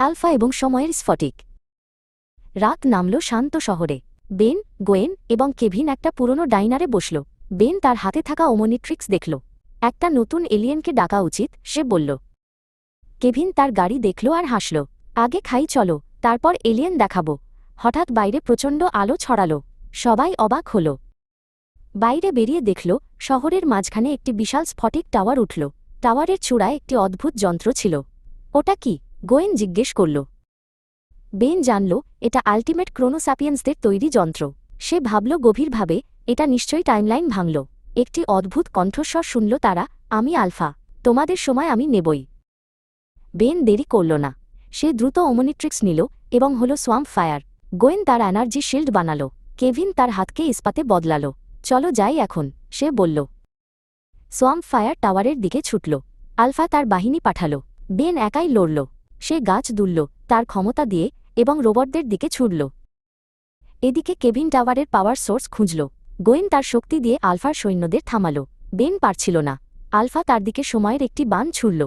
Alpha এবং সময়ের স্ফটিক। রাত নামল শান্ত শহরে। বেন, গোয়েন এবং কেভিন একটা পুরনো ডাইনারে বসল। বেন তার হাতে থাকা ওমোনিট্রিক্স দেখল। একটা নতুন এলিয়েনকে ডাকা উচিত, সে বলল। কেভিন তার গাড়ি দেখল আর হাসল। আগে খাই, চলো, তারপর এলিয়েন দেখাবো। হঠাৎ বাইরে প্রচণ্ড আলো ছড়ালো। সবাই অবাক হল। বাইরে বেরিয়ে দেখল, শহরের মাঝখানে একটি বিশাল স্ফটিক টাওয়ার উঠল। টাওয়ারের চূড়ায় একটি অদ্ভুত যন্ত্র ছিল। ওটা কি? গোয়েন জিজ্ঞেস করল, বেন জানল, এটা আলটিমেট ক্রোনোসাপিয়েন্সদের তৈরি যন্ত্র। সে ভাবল গভীরভাবে, এটা নিশ্চয়ই টাইমলাইন ভাঙল। একটি অদ্ভুত কণ্ঠস্বর শুনল তারা, আমি আলফা, তোমাদের সময় আমি নেবই। বেন দেরি করল না। সে দ্রুত ওমোনিট্রিক্স নিল এবং হল সোয়াম্প ফায়ার। গোয়েন তার এনার্জি শিল্ড বানাল। কেভিন তার হাতকে ইস্পাতে বদলাল। চলো যাই এখন, সে বলল। সোয়াম্প ফায়ার টাওয়ারের দিকে ছুটল। আলফা তার বাহিনী পাঠাল। বেন একাই লড়ল। সে গাছ দুলল, তার ক্ষমতা দিয়ে, এবং রোবটদের দিকে ছুটল এদিকে কেভিন টাওয়ারের পাওয়ার সোর্স খুঁজল। গোয়েন তার শক্তি দিয়ে আলফার সৈন্যদের থামাল। বেন পারছিল না। আলফা তার দিকে সময়ের একটি বান ছুড়ল।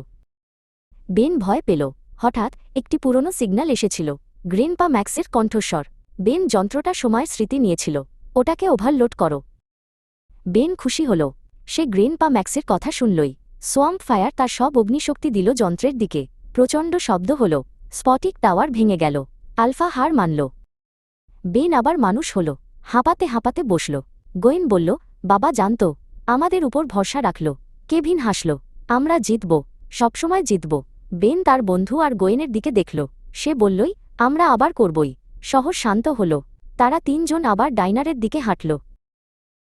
বেন ভয় পেল। হঠাৎ একটি পুরনো সিগন্যাল এসেছিল। গ্রেনপা ম্যাক্সের কণ্ঠস্বর। বেন যন্ত্রটা সময়ের স্মৃতি নিয়েছিল। ওটাকে ওভারলোড করো। বেন খুশি হল। সে গ্রেনপা ম্যাক্সের কথা শুনলই। সোয়াম্প ফায়ার তার সব অগ্নিশক্তি দিল যন্ত্রের দিকে। প্রচণ্ড শব্দ হল। স্পটিক টাওয়ার ভেঙে গেল। আলফা হার মানল। বেন আবার মানুষ হল। হাঁপাতে হাঁপাতে বসল। গোয়েন বলল, বাবা, জানত। আমাদের উপর ভরসা রাখল। কেভিন হাসল, আমরা জিতব, সবসময় জিতব। বেন তার বন্ধু আর গোয়েনের দিকে দেখল। সে বললই, আমরা আবার করবই। শহর শান্ত হল। তারা তিনজন আবার ডাইনারের দিকে হাঁটল।